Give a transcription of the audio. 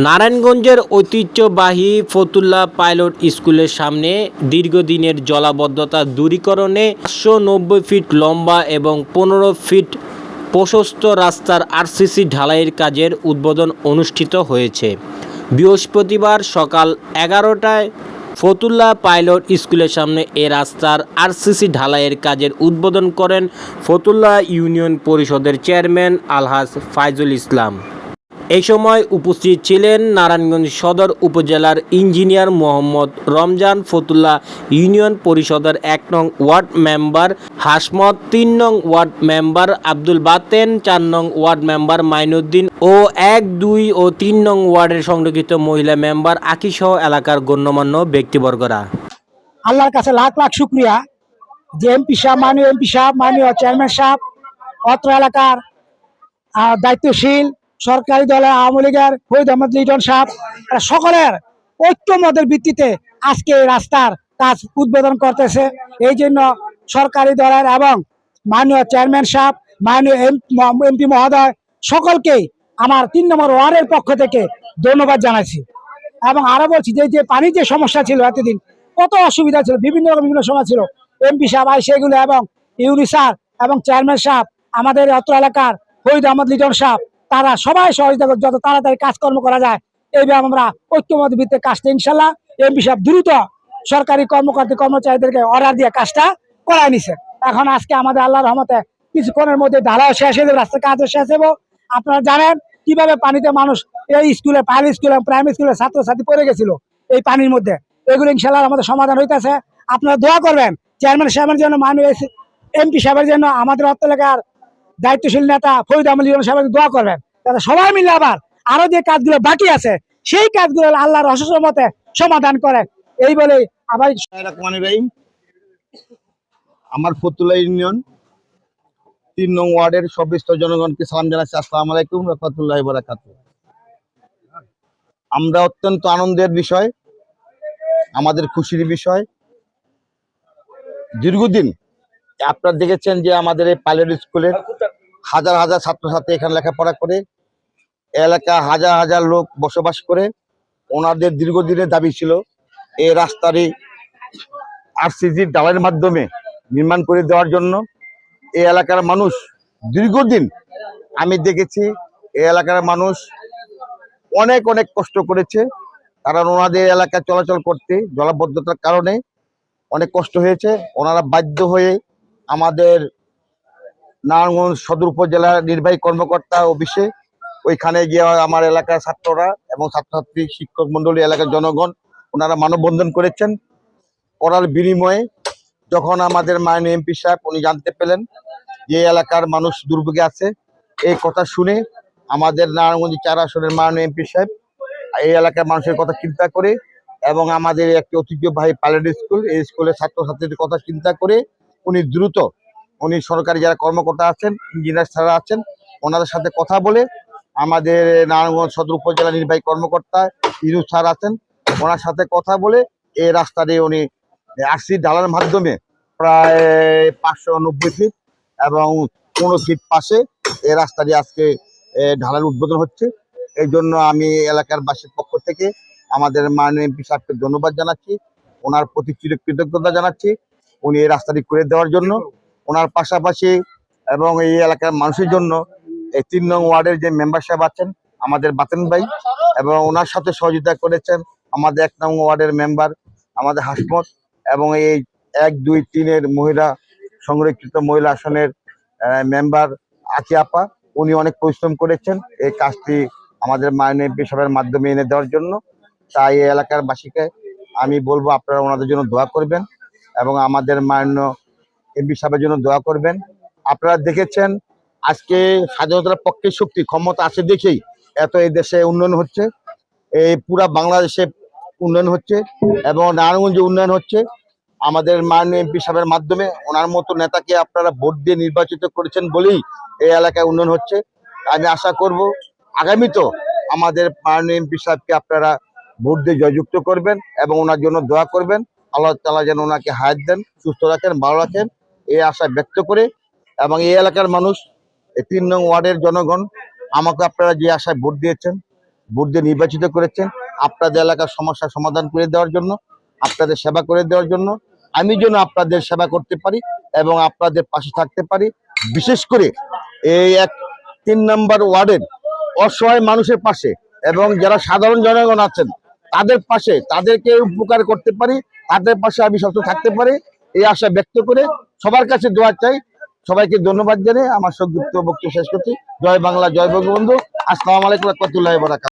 নারায়ণগঞ্জের ঐতিহ্যবাহী ফতুল্লা পাইলট স্কুলের সামনে দীর্ঘদিনের জলাবদ্ধতা দূরীকরণে নব্বই ফিট লম্বা এবং পনেরো ফিট প্রশস্ত রাস্তার আরসিসি ঢালাইয়ের কাজের উদ্বোধন অনুষ্ঠিত হয়েছে। বৃহস্পতিবার সকাল এগারোটায় ফতুল্লা পাইলট স্কুলের সামনে এ রাস্তার আরসিসি ঢালাইয়ের কাজের উদ্বোধন করেন ফতুল্লা ইউনিয়ন পরিষদের চেয়ারম্যান আলহাজ ফাইজুল ইসলাম। এই সময় উপস্থিত ছিলেন নারায়ণগঞ্জ সদর উপজেলার ইঞ্জিনিয়ার মোহাম্মদ রমজান ফতুল্লা ইউনিয়ন পরিষদের এক নং ওয়ার্ড মেম্বার, হাসমত তিন নং ওয়ার্ড মেম্বার আব্দুল বাতেন, চার নং ওয়ার্ড মেম্বার মাইনুদ্দিন ও এক, দুই ও তিন নং ওয়ার্ডের সংরক্ষিত মহিলা মেম্বার আকিসহ এলাকার গণ্যমান্য ব্যক্তিবর্গরা। আল্লাহর কাছে লাখ লাখ শুক্রিয়া। যে এমপি সাহেব, মাননীয় এমপি সাহেব, মাননীয় চেয়ারম্যান সাহেব, অত্র এলাকার দায়িত্বশীল সরকারি দলের আওয়ামী লীগের ফরিদ আহমদ, লিটন সাহেব সকলের ঐক্যমতের ভিত্তিতে আজকে এই রাস্তার কাজ উদ্বোধন করতেছে। এই জন্য সরকারি দলের এবং মাননীয় চেয়ারম্যান সাহেব, মাননীয় এমপি মহোদয় সকলকেই আমার তিন নম্বর ওয়ার্ডের পক্ষ থেকে ধন্যবাদ জানাচ্ছি। এবং আরও বলছি যে যে পানির যে সমস্যা ছিল এতদিন, কত অসুবিধা ছিল, বিভিন্ন রকম বিভিন্ন সময় ছিল। এমপি সাহেব, আই সেগুলো এবং ইউনি এবং চেয়ারম্যান সাহেব, আমাদের অত্র এলাকার ফরিদ আহমদ, লিটন সাহেব তারা সবাই সহযোগিতা করে যত তাড়াতাড়ি কাজকর্ম করা যায়। এইভাবে আমরা ঐক্যমত ভিত্তিতে কাজটা ইনশাল্লাহ। এমপি সাহেব দ্রুত সরকারি কর্মকর্তা কর্মচারীদেরকে অর্ডার দিয়ে কাজটা করায় নিছে। এখন আজকে আমাদের আল্লাহর রহমতে কিছুক্ষণের মধ্যে ঢালাও শেষ হয়ে যাবে, রাস্তার কাজও শেষ হব আপনারা জানেন কীভাবে পানিতে মানুষ এই স্কুলে প্রাইমারি স্কুলে প্রাইমারি স্কুলে ছাত্রছাত্রী পড়ে গেছিল এই পানির মধ্যে। এগুলো ইনশাল্লাহ আমাদের সমাধান হইতেছে। আপনারা দোয়া করবেন চেয়ারম্যান সাহেবের জন্য, মানুষ এমপি সাহেবের জন্য, আমাদের অর্থ এলাকার দায়িত্বশীল নেতা ফরিদ লিটন সাহেবের দোয়া করবেন। যাতে সবাই মিলে আবার আরও যে কাজগুলো বাকি আছে, সেই কাজগুলো আল্লাহর অসুস্থ মতে সমাধান করেন। এই বলে আবার আমার ফতুল্লা ইউনিয়ন, তিন নং ওয়ার্ডের সবিস্ত জনগণকে সালাম জানাচ্ছি। আসসালামু আলাইকুম রহমতুল্লাহ বারাকাত আমরা অত্যন্ত আনন্দের বিষয়, আমাদের খুশির বিষয়। দীর্ঘদিন আপনারা দেখেছেন যে আমাদের এই পাইলট স্কুলের হাজার হাজার ছাত্রছাত্রী এখানে লেখাপড়া করে এলাকা হাজার হাজার লোক বসবাস করে, ওনাদের দীর্ঘদিনের দাবি ছিল এই রাস্তারই আরসিজি ডালের মাধ্যমে নির্মাণ করে দেওয়ার জন্য। এই এলাকার মানুষ দীর্ঘদিন আমি দেখেছি, এই এলাকার মানুষ অনেক অনেক কষ্ট করেছে। কারণ ওনাদের এলাকা চলাচল করতে, জলাবদ্ধতার কারণে অনেক কষ্ট হয়েছে। ওনারা বাধ্য হয়ে আমাদের নারায়ণগঞ্জ সদর উপজেলার নির্বাহী কর্মকর্তা অফিসে। ওইখানে গিয়ে আমার এলাকার ছাত্ররা এবং ছাত্রছাত্রী, শিক্ষক মন্ডলী এলাকার জনগণ, ওনারা মানববন্ধন করেছেন। করার বিনিময়ে যখন আমাদের মাননীয় এমপি সাহেব, উনি জানতে পেলেন যে এলাকার মানুষ দুর্ভোগে আছে। এই কথা শুনে আমাদের নারায়ণগঞ্জ চার আসনের মাননীয় এমপি সাহেব এই এলাকার মানুষের কথা চিন্তা করে এবং আমাদের একটি ঐতিহ্যবাহী পাইলট স্কুল, এই স্কুলের ছাত্রছাত্রীদের কথা চিন্তা করে উনি দ্রুত উনি সরকারি যারা কর্মকর্তা আছেন ইঞ্জিনিয়ার স্যাররা আছেন ওনাদের সাথে কথা বলে আমাদের নারায়ণগঞ্জ সদর উপজেলা নির্বাহী কর্মকর্তা ইনু স্যার আছেন ওনার সাথে কথা বলে এই রাস্তাটি উনি আরসি ঢালার মাধ্যমে প্রায় পাঁচশো নব্বই ফিট এবং পনেরো ফিট পাশে এই রাস্তাটি আজকে এ, ঢালার উদ্বোধন হচ্ছে। এই জন্য আমি এলাকার বাসীর পক্ষ থেকে আমাদের মাননীয় এমপি সাহেবকে ধন্যবাদ জানাচ্ছি ওনার প্রতি কৃতজ্ঞতা জানাচ্ছি উনি এই রাস্তাটি করে দেওয়ার জন্য। ওনার পাশাপাশি এবং এই এলাকার মানুষের জন্য এই তিন নং ওয়ার্ডের যে মেম্বার সাহেব আছেন, আমাদের বাতেন ভাই, এবং ওনার সাথে সহযোগিতা করেছেন আমাদের এক নং ওয়ার্ডের মেম্বার আমাদের হাসমত, এবং এই এক, দুই, তিনের মহিলা, সংরক্ষিত মহিলা আসনের মেম্বার আকি আপা, উনি অনেক পরিশ্রম করেছেন এই কাজটি আমাদের মাননীয় সাহেবের মাধ্যমে এনে দেওয়ার জন্য। তাই এই এলাকার বাসীকে আমি বলব আপনারা ওনাদের জন্য দোয়া করবেন এবং আমাদের মাননীয় এমপি সাহেবের জন্য দোয়া করবেন। আপনারা দেখেছেন, আজকে স্বাধীনতার পক্ষে শক্তি, ক্ষমতা আছে দেখেই এত এই দেশে উন্নয়ন হচ্ছে। এই পুরা বাংলাদেশে উন্নয়ন হচ্ছে এবং নারায়ণগঞ্জে উন্নয়ন হচ্ছে। আমাদের মাননীয় এমপি সাহেবের মাধ্যমে ওনার মতো নেতাকে আপনারা ভোট দিয়ে নির্বাচিত করেছেন বলেই এই এলাকায় উন্নয়ন হচ্ছে। আমি আশা করব আগামী তো আমাদের মাননীয় এমপি সাহেবকে আপনারা ভোট দিয়ে জয়যুক্ত করবেন এবং ওনার জন্য দোয়া করবেন। আল্লাহ তালা যেন ওনাকে হায়াত দেন, সুস্থ রাখেন, ভালো রাখেন। এই আশা ব্যক্ত করে এবং এই এলাকার মানুষ, এই তিন নং ওয়ার্ডের জনগণ আমাকে আপনারা যে আশায় ভোট দিয়েছেন, ভোট দিয়ে নির্বাচিত করেছেন, আপনাদের এলাকার সমস্যার সমাধান করে দেওয়ার জন্য, আপনাদের সেবা করে দেওয়ার জন্য, আমি যেন আপনাদের সেবা করতে পারি এবং আপনাদের পাশে থাকতে পারি। বিশেষ করে এই এক তিন নম্বর ওয়ার্ডের অসহায় মানুষের পাশে এবং যারা সাধারণ জনগণ আছেন, তাদের পাশে, তাদেরকে উপকার করতে পারি, তাদের পাশে আমি সবসময় থাকতে পারি, এই আশা ব্যক্ত করে সবার কাছে দোয়া চাই। সবাইকে ধন্যবাদ জানিয়ে আমার সংযুক্ত বক্তব্য শেষ করছি। জয় বাংলা, জয় বঙ্গবন্ধু। আসসালাম আলাইকুম রহমতুল্লাহ বরাকাত